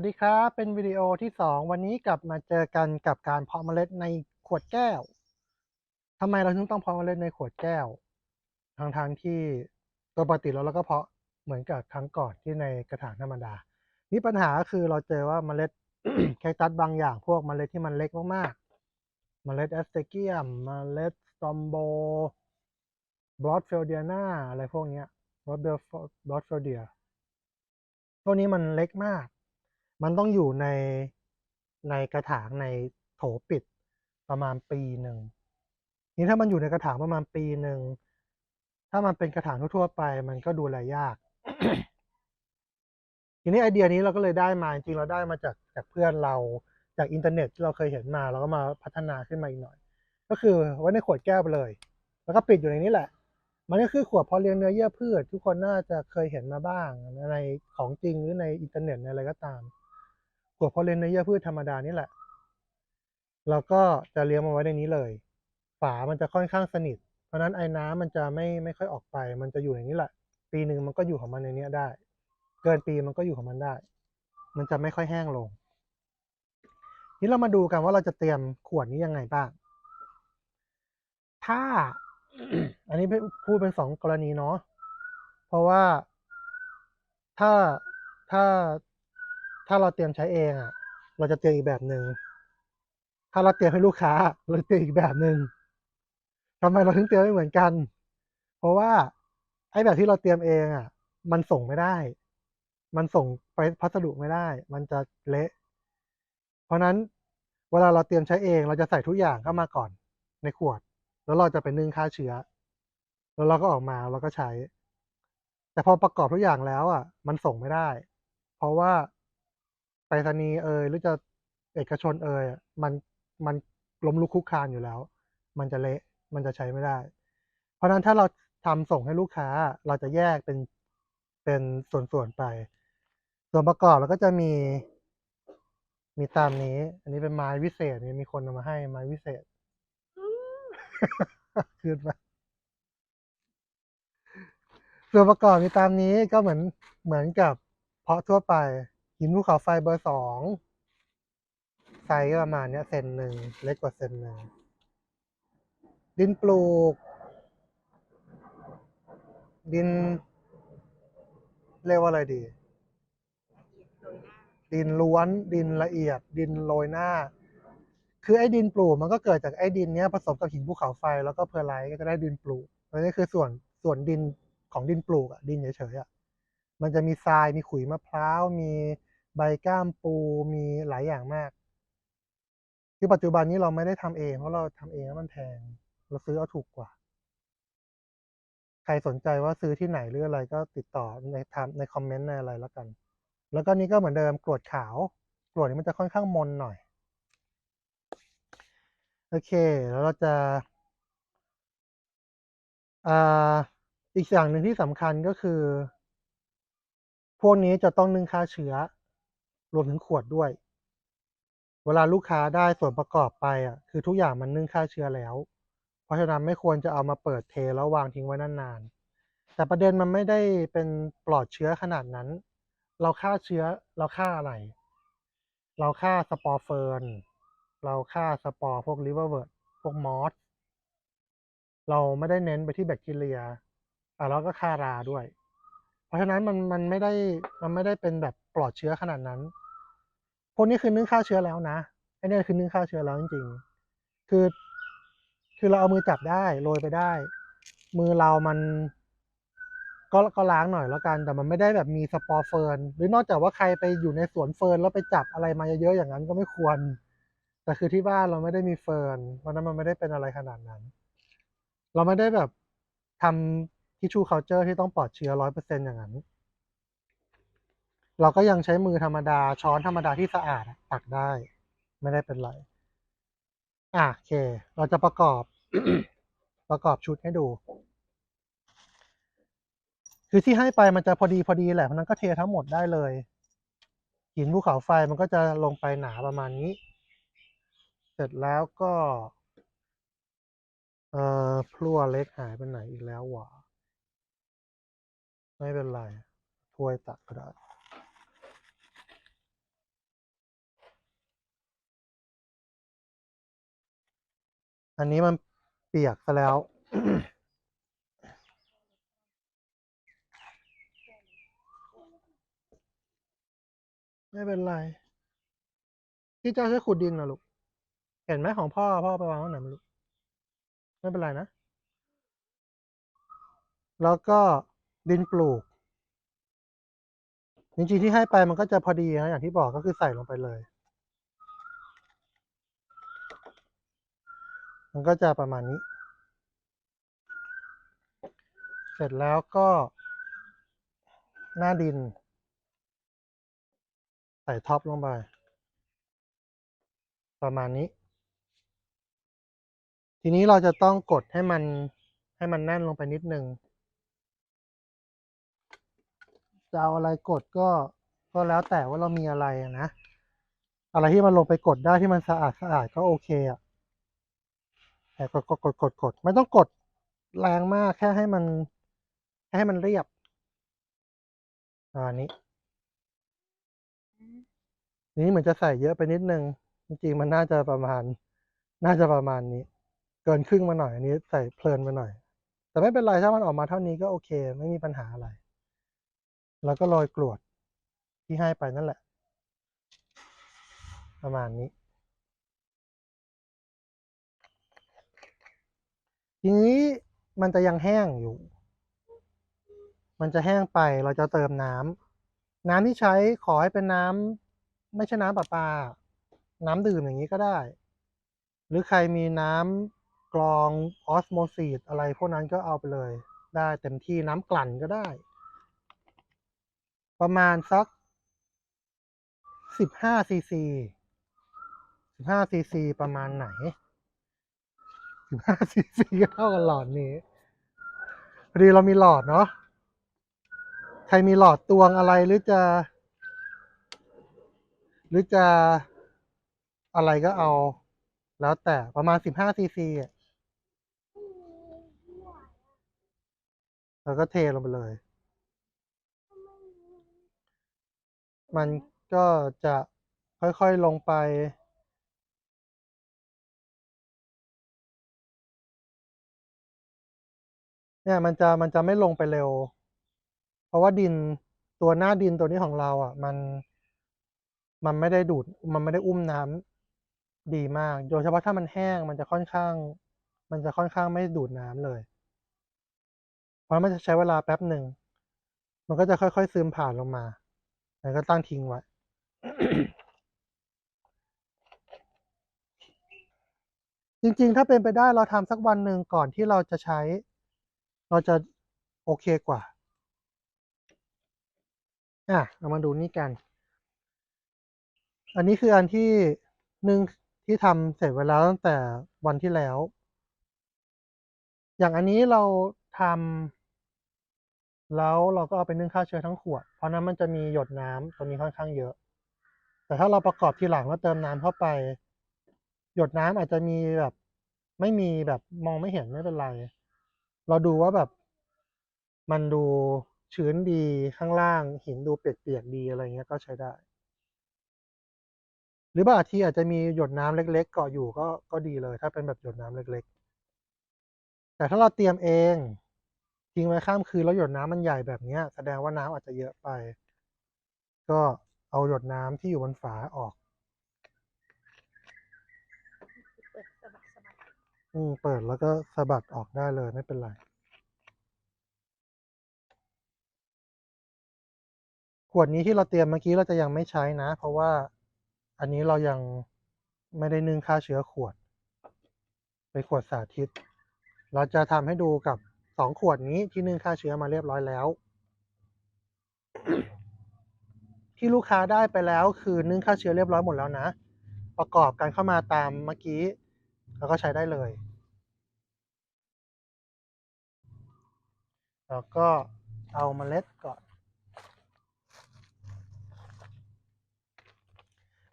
วัสดีครับ เป็นวิดีโอที่ 2 วันนี้กลับมาเจอกันกับการเพาะเมล็ดในขวดแก้วทำไมเราถึงต้องเพาะเมล็ดในขวดแก้วทางทางที่ตัวปกติแล้วเราก็เพาะเหมือนกับครั้งก่อนที่ในกระถางธรรมดา นี่ปัญหาคือเราเจอว่าเมล็ดแคคตัสบางอย่างพวกเมล็ดที่มันเล็กมากๆ เมล็ดแอสเตเกียม เมล็ดสตอมโบบรอดเฟลเดียนาอะไรพวกนี้บรอดเบลบรอดเฟลเดียพวกนี้มันเล็กมาก มันต้องอยู่ในในกระถางในโถปิดประมาณปีหนึ่งนี่ถ้ามันอยู่ในกระถางประมาณปีหนึ่งถ้ามันเป็นกระถางทั่วๆไป มันก็ดูแลยาก ทีนี้ไอเดียนี้เราก็เลยได้มาจริงเราได้มาจากจากเพื่อนเราจากอินเทอร์เน็ตที่เราเคยเห็นมาเราก็มาพัฒนาขึ้นมาอีกหน่อย ก็คือไว้ในขวดแก้วไปเลย แล้วก็ปิดอยู่ในนี้แหละ มันก็คือขวดพาะเลี้ยงเนื้อเยื่อพืช ทุกคนน่าจะเคยเห็นมาบ้างในของจริงหรือในอินเทอร์เน็ตในอะไรก็ตาม ขวดเพาะเลี้ยงเนเยื่อพืชธรรมดานี่แหละเราก็จะเลี้ยงมาไว้ในนี้เลย ฝามันจะค่อนข้างสนิท เพราะนั้นไอ้น้ำมันจะไม่ไม่ค่อยออกไป มันจะอยู่ในนี้แหละ ปีหนึ่งมันก็อยู่ของมันในนี้ได้ เกินปีมันก็อยู่ของมันได้ มันจะไม่ค่อยแห้งลง นี่เรามาดูกันว่าเราจะเตรียมขวดนี้ยังไงบ้าง ถ้าอันนี้พูดเป็นสองกรณีเนาะ เพราะว่าถ้าถ้า ถ้าเราเตรียมใช้เองอะ เราจะเตรียมอีกแบบหนึ่งถ้าเราเตรียมให้ลูกค้าเราจะเตรียมอีกแบบหนึ่งทำไมเราถึงเตรียมไม่เหมือนกัน เพราะว่าไอ้แบบที่เราเตรียมเองอะ มันส่งไม่ได้ มันส่งไปพัสดุไม่ได้ มันจะเละ เพราะนั้นเวลาเราเตรียมใช้เองเราจะใส่ทุกอย่างเข้ามาก่อนในขวด แล้วเราจะไปนึ่งฆ่าเชื้อ แล้วเราก็ออกมาเราก็ใช้ แต่พอประกอบทุกอย่างแล้วอะ มันส่งไม่ได้ เพราะว่า ไปรษณีย์เอยหรือจะเอกชนเอยมันมันล้มลุกคลุกคลานอยู่แล้ว มันจะเละมันจะใช้ไม่ได้ เพราะฉะนั้นถ้าเราทำส่งให้ลูกค้าเราจะแยกเป็นเป็นส่วนๆไป ส่วนประกอบเราก็จะมี มีตามนี้ อันนี้เป็นไม้วิเศษนี่มีคนเอามาให้ไม้วิเศษคืนมาส่วนประกอบมีตามนี้ก็เหมือนเหมือนกับเพาะทั่วไป หินภูเขาไฟเบอร์สองไซส์ประมาณเนี้ยเซนหนึ่งเล็กกว่าเซนหนึ่งดินปลูก ดิน เรียกว่าอะไรดี ดินล้วนดินละเอียด ดินโรยหน้า คือไอ้ดินปลูกมันก็เกิดจากไอ้ดินเนี้ยผสมกับหินภูเขาไฟแล้วก็เพอร์ไลท์ก็จะได้ดินปลูกอันนี้คือส่วนส่วนดินของดินปลูกอะดินเฉยๆอะมันจะมีทรายมีขุยมะพร้าวมี ใบก้ามปูมีหลายอย่างมาก คือปัจจุบันนี้เราไม่ได้ทำเอง เพราะเราทำเองแล้วมันแพง เราซื้อเอาถูกกว่า ใครสนใจว่าซื้อที่ไหนหรืออะไรก็ติดต่อในทำในคอมเมนต์ในอะไรแล้วกัน แล้วก็นี่ก็เหมือนเดิมกรวดขาวกรวดนี้มันจะค่อนข้างมนหน่อย โอเค แล้วเราจะอ่าอีกอย่างหนึ่งที่สำคัญก็คือ พวกนี้จะต้องนึ่งฆ่าเชื้อ รวมถึงขวดด้วย เวลาลูกค้าได้ส่วนประกอบไปอะคือทุกอย่างมันนึ่งฆ่าเชื้อแล้ว เพราะฉะนั้นไม่ควรจะเอามาเปิดเทแล้ววางทิ้งไว้นานๆแต่ประเด็นมันไม่ได้เป็นปลอดเชื้อขนาดนั้น เราฆ่าเชื้อเราฆ่าอะไร เราฆ่าสปอร์เฟิร์นเราฆ่าสปอร์พวกลิเวอร์เวิร์ดพวกมอสเราไม่ได้เน้นไปที่แบคทีเรียอะแล้วก็ฆ่าราด้วย เพราะฉะนั้นมันมันไม่ได้มันไม่ได้เป็นแบบปลอดเชื้อขนาดนั้น พวกนี้คือนึ่งฆ่าเชื้อแล้วนะไอ้เนี่ยคือนึ่งฆ่าเชื้อแล้วจริงๆ คือ คือเราเอามือจับได้โรยไปได้ มือเรามัน ก็ก็ล้างหน่อยแล้วกัน แต่มันไม่ได้แบบมีสปอร์เฟิร์นหรือนอกจากว่าใครไปอยู่ในสวนเฟิร์นแล้วไปจับอะไรมาเยอะๆอย่างนั้นก็ไม่ควร แต่คือที่บ้านเราไม่ได้มีเฟิร์นเพราะนั้นมันไม่ได้เป็นอะไรขนาดนั้น เราไม่ได้แบบทำทิชชู่เคาเจอร์ที่ต้องปลอดเชื้อร้อยเปอร์เซ็นอย่างนั้น เราก็ยังใช้มือธรรมดาช้อนธรรมดาที่สะอาดตักได้ ไม่ได้เป็นไรอะโอเค เราจะประกอบประกอบชุดให้ดู คือที่ให้ไปมันจะพอดีพอดีแหละเพราะนั้นก็เททั้งหมดได้เลยหินภูเขาไฟมันก็จะลงไปหนาประมาณนี้ เสร็จแล้วก็เอ่อพลั่วเล็กหายไปไหนอีกแล้ววะไม่เป็นไรถ้วยตักก็ได้ อันนี้มันเปียกซะแล้ว ไม่เป็นไรที่เจ้าใช้ขุดดินนะลูก เห็นไหมของพ่อพ่อไปวางไว้ไหนไม่รู้ไม่เป็นไรนะ แล้วก็ดินปลูก จริงๆที่ให้ไปมันก็จะพอดีนะอย่างที่บอกก็คือใส่ลงไปเลย มันก็จะประมาณนี้ เสร็จแล้วก็หน้าดิน ใส่ท็อปลงไป ประมาณนี้ ทีนี้เราจะต้องกดให้มันให้มันแน่นลงไปนิดนึงจะเอาอะไรกดก็ก็แล้วแต่ว่าเรามีอะไรนะ อะไรที่มันลงไปกดได้ที่มันสะอาดสะอาดก็โอเคอะแต่ กดกดกดกดกดไม่ต้องกดแรงมากแค่ให้มันแค่ให้มันเรียบอันนี้ นี้เหมือนจะใส่เยอะไปนิดนึง จริงๆมันน่าจะประมาณ น่าจะประมาณนี้ เกินครึ่งมาหน่อยอันนี้ใส่เพลินไปหน่อย แต่ไม่เป็นไรถ้ามันออกมาเท่านี้ก็โอเค ไม่มีปัญหาอะไร แล้วก็โรยกรวดที่ให้ไปนั่นแหละ ประมาณนี้ ทีนี้มันจะยังแห้งอยู่ มันจะแห้งไปเราจะเติมน้ำน้ำที่ใช้ขอให้เป็นน้ำไม่ใช่น้ำประปา น้ำดื่มอย่างนี้ก็ได้ หรือใครมีน้ำกรองออสโมซิสอะไรพวกนั้นก็เอาไปเลย ได้เต็มที่น้ำกลั่นก็ได้ ประมาณสักสิบห้าซีซีสิบห้าซีซีประมาณไหน สิบห้าซีซีก็เท่ากับหลอดนี้พอดีเรามีหลอดเนาะใครมีหลอดตวงอะไรหรือจะ หรือจะอะไรก็เอา แล้วแต่ประมาณสิบห้าซีซีอะแล้วก็เทลงไปเลย มันก็จะค่อยๆลงไป เนี่ยมันจะมันจะไม่ลงไปเร็ว เพราะว่าดินตัวหน้าดินตัวนี้ของเราอะ มันมันไม่ได้ดูด มันไม่ได้อุ้มน้ำดีมาก โดยเฉพาะถ้ามันแห้งมันจะค่อนข้าง มันจะค่อนข้างไม่ดูดน้ำเลย เพราะมันจะใช้เวลาแป๊บหนึ่ง มันก็จะค่อยๆซึมผ่านลงมา แล้วก็ตั้งทิ้งไว้จริงๆ ถ้าเป็นไปได้เราทำสักวันหนึ่งก่อนที่เราจะใช้ เราจะโอเคกว่า อะเรามาดูนี่กัน อันนี้คืออันที่หนึ่งที่ทำเสร็จไว้แล้วตั้งแต่วันที่แล้ว อย่างอันนี้เราทำแล้วเราก็เอาไปนึ่งฆ่าวเชื้อทั้งขวด เพราะนั้นมันจะมีหยดน้ำตัวนี้ค่อนข้างเยอะ แต่ถ้าเราประกอบทีหลังแล้วเติมน้ำเข้าไป หยดน้ำอาจจะมีแบบ ไม่มีแบบมองไม่เห็นไม่เป็นไร เราดูว่าแบบ มันดูชื้นดีข้างล่าง หินดูเปียกๆดีอะไรเงี้ยก็ใช้ได้ หรือบางทีอาจจะมีหยดน้ำเล็ก ๆ เกาะอยู่ก็ก็ดีเลย ถ้าเป็นแบบหยดน้ำเล็ก ๆ แต่ถ้าเราเตรียมเองทิ้งไว้ข้ามคืนแล้วหยดน้ำมันใหญ่แบบเนี้ย แสดงว่าน้ำอาจจะเยอะไป ก็เอาหยดน้ำที่อยู่บนฝาออก เปิดสะบัดสะบัด อืมเปิดแล้วก็สะบัดออกได้เลยไม่เป็นไรขวดนี้ที่เราเตรียมเมื่อกี้เราจะยังไม่ใช้นะ เพราะว่าอันนี้เรายังไม่ได้นึ่งฆ่าเชื้อขวดไปนขวดสาธิต เราจะทำให้ดูกับสองขวดนี้ที่นึ่งฆ่าเชื้อมาเรียบร้อยแล้ว ที่ลูกค้าได้ไปแล้วคือนึ่งฆ่าเชื้อเรียบร้อยหมดแล้วนะ ประกอบกันเข้ามาตามเมื่อกี้ แล้วก็ใช้ได้เลย แล้วก็เอาเมล็ดก่อน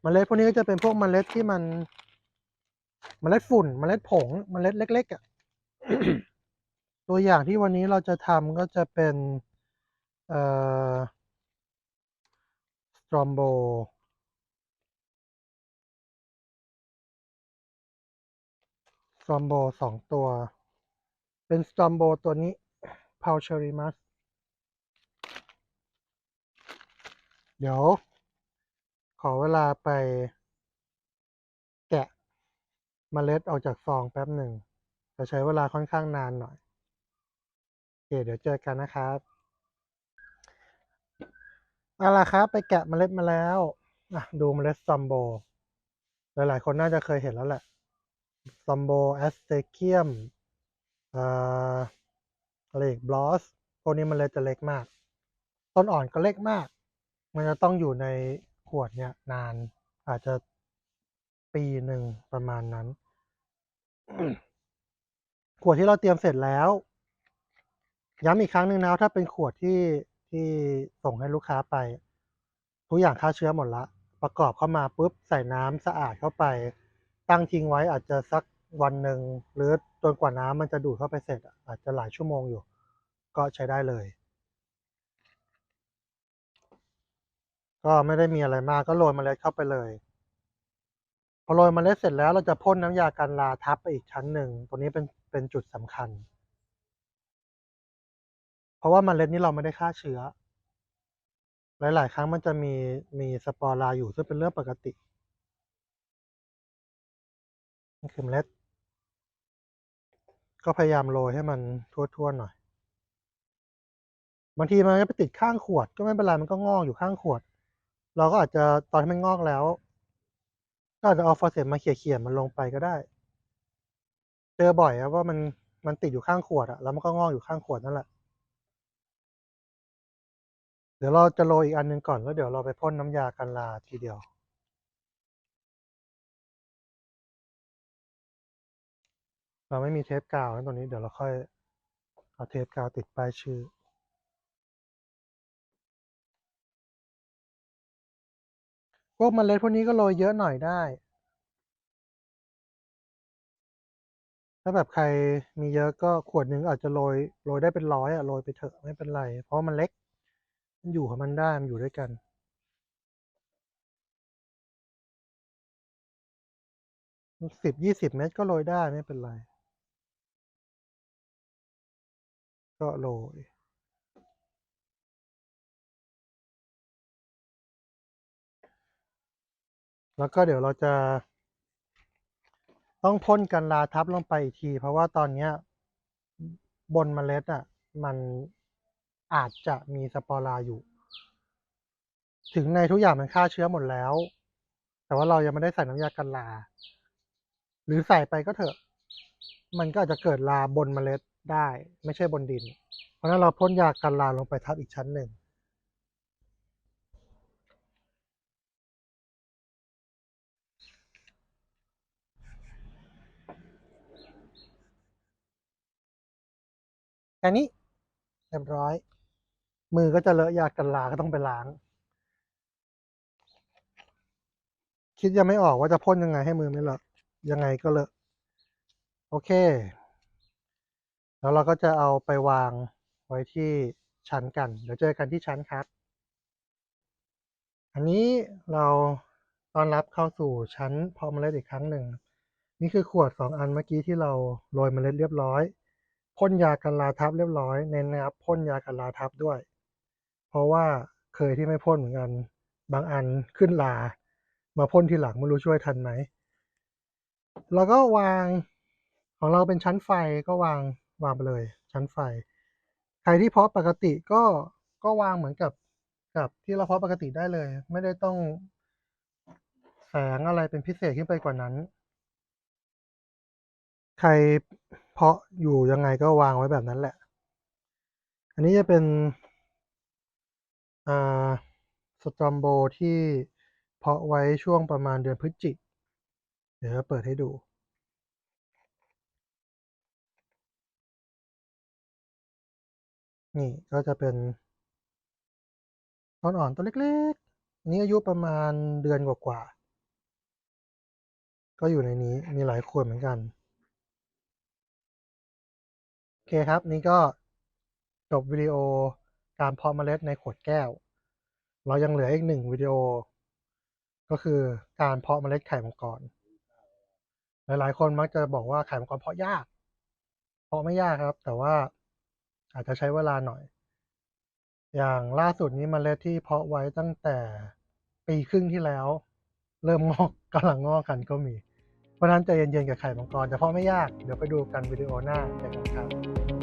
เมล็ดพวกนี้ก็จะเป็นพวกเมล็ดที่มันเมล็ดฝุ่นเมล็ดผงเมล็ดเล็กๆอะ ตัวอย่างที่วันนี้เราจะทำก็จะเป็นเอ่อสตรอมโบ ตรอมโบสองตัว เป็นสตรอมโบตัวนี้พาวเชอริมัสเดี๋ยว ขอเวลาไป แกะเมล็ดออกจากซองแป๊บหนึ่งจะใช้เวลาค่อนข้างนานหน่อยโอเคเดี๋ยวเจอกันนะครับเอาล่ะครับ ไปแกะเมล็ดมาแล้วดูเมล็ดซัมโบ หลายๆ คนน่าจะเคยเห็นแล้วแหละ ซัมโบแอสเตเคียมอ่าอะไรอีกบลอสพวกนี้เมล็ดจะเล็กมาก ต้นอ่อนก็เล็กมาก มันจะต้องอยู่ในขวดเนี่ยนาน อาจจะปีหนึ่งประมาณนั้น ขวดที่เราเตรียมเสร็จแล้ว ย้ำอีกครั้งหนึ่งนะถ้าเป็นขวดที่ที่ส่งให้ลูกค้าไป ทุกอย่างฆ่าเชื้อหมดละ ประกอบเข้ามาปุ๊บใส่น้ำสะอาดเข้าไป ตั้งทิ้งไว้อาจจะสักวันหนึ่งหรือจนกว่าน้ำมันจะดูดเข้าไปเสร็จ อาจจะหลายชั่วโมงอยู่ ก็ใช้ได้เลย ก็ไม่ได้มีอะไรมากก็โรยเมล็ดเข้าไปเลย พอโรยเมล็ดเสร็จแล้วเราจะพ่นน้ำยากันราทับไปอีกชั้นหนึ่งตัวนี้เป็นเป็นจุดสำคัญ เพราะว่าเมล็ดนี้เราไม่ได้ฆ่าเชื้อ หลาย ๆ ครั้งมันจะมีมีสปอร์ราอยู่ซึ่งเป็นเรื่องปกติ นี่คือเมล็ด ก็พยายามโรยให้มันทั่วๆหน่อย บางทีมันก็ไปติดข้างขวด ก็ไม่เป็นไรมันก็งอกอยู่ข้างขวด เราก็อาจจะตอนที่มันงอกแล้ว ก็อาจจะเอาฟอสเซตมาเขี่ยๆมันลงไปก็ได้ เจอบ่อยอะว่ามันมันติดอยู่ข้างขวดอะแล้วมันก็งอกอยู่ข้างขวดนั่นแหละ เดี๋ยวเราจะโรยอีกอันหนึงก่อนแล้วเดี๋ยวเราไปพ่นน้ำยากันราทีเดียว เราไม่มีเทปกาวนะตัวนี้เดี๋ยวเราค่อยเอาเทปกาวติดป้ายชื่อพวกมเมล็ดพวกนี้ก็โรยเยอะหน่อยได้ ถ้าแบบใครมีเยอะก็ขวดหนึ่งอาจจะโรยโรยได้เป็นร้อยอะโรยไปเถอะไม่เป็นไร เพราะมันเล็ก มันอยู่ของมันได้ มันอยู่ด้วยกัน สิบยี่สิบเมตรก็โรยได้ไม่เป็นไร ก็โรยแล้วก็เดี๋ยวเราจะ ต้องพ่นกันราทับลงไปอีกที เพราะว่าตอนนี้บนเมล็ดอะ มันอาจจะมีสปอราอยู่ ถึงในทุกอย่างมันฆ่าเชื้อหมดแล้ว แต่ว่าเรายังไม่ได้ใส่น้ำยากันราหรือใส่ไปก็เถอะ มันก็อาจจะเกิดราบนเมล็ด ได้ไม่ใช่บนดิน เพราะนั้นเราพ่นยากันราลงไปทับอีกชั้นหนึ่ง แค่นี้เรียบร้อย มือก็จะเลอะยากันราก็ต้องไปล้าง คิดยังไม่ออกว่าจะพ่นยังไงให้มือไม่เลอะยังไงก็เลอะ โอเค แล้วเราก็จะเอาไปวางไว้ที่ชั้นกัน เดี๋ยวเจอกันที่ชั้นครับ อันนี้เราต้อนรับเข้าสู่ชั้นเพาะเมล็ดอีกครั้งหนึ่ง นี่คือขวดสองอันเมื่อกี้ที่เราโรยเมล็ดเรียบร้อย พ่นยากันราทับเรียบร้อยเน้นนะครับพ่นยากันราทับด้วย เพราะว่าเคยที่ไม่พ่นเหมือนกันบางอันขึ้นลา มาพ่นทีหลังไม่รู้ช่วยทันไหมแล้วก็วางของเราเป็นชั้นไฟก็วาง วางไปเลย ชั้นไฟ ใครที่เพาะปกติก็ก็วางเหมือนกับกับที่เราเพาะปกติได้เลย ไม่ได้ต้องแสงอะไรเป็นพิเศษขึ้นไปกว่านั้น ใครเพาะอยู่ยังไงก็วางไว้แบบนั้นแหละ อันนี้จะเป็นอ่าสตรอมโบที่เพาะไว้ช่วงประมาณเดือนพฤศจิกเดี๋ยวเปิดให้ดู นี่ก็จะเป็นต้นอ่อนต้นเล็กๆอันนี้อายุประมาณเดือนกว่าๆก็อยู่ในนี้มีหลายขวดเหมือนกันโอเคครับนี่ก็จบวิดีโอการเพาะเมล็ดในขวดแก้ว เรายังเหลืออีกหนึ่งวิดีโอ ก็คือการเพาะเมล็ดไข่มังกรหลายๆ คนมักจะบอกว่าไข่มังกรเพาะยาก เพาะไม่ยากครับ แต่ว่า อาจจะใช้เวลาหน่อย อย่างล่าสุดนี้เมล็ดที่เพาะไว้ตั้งแต่ปีครึ่งที่แล้ว เริ่มงอกกำลังงอกกันก็มี เพราะฉะนั้นใจเย็นๆกับไข่มังกรแต่เพาะไม่ยาก เดี๋ยวไปดูกันวิดีโอหน้าเจอกันครับ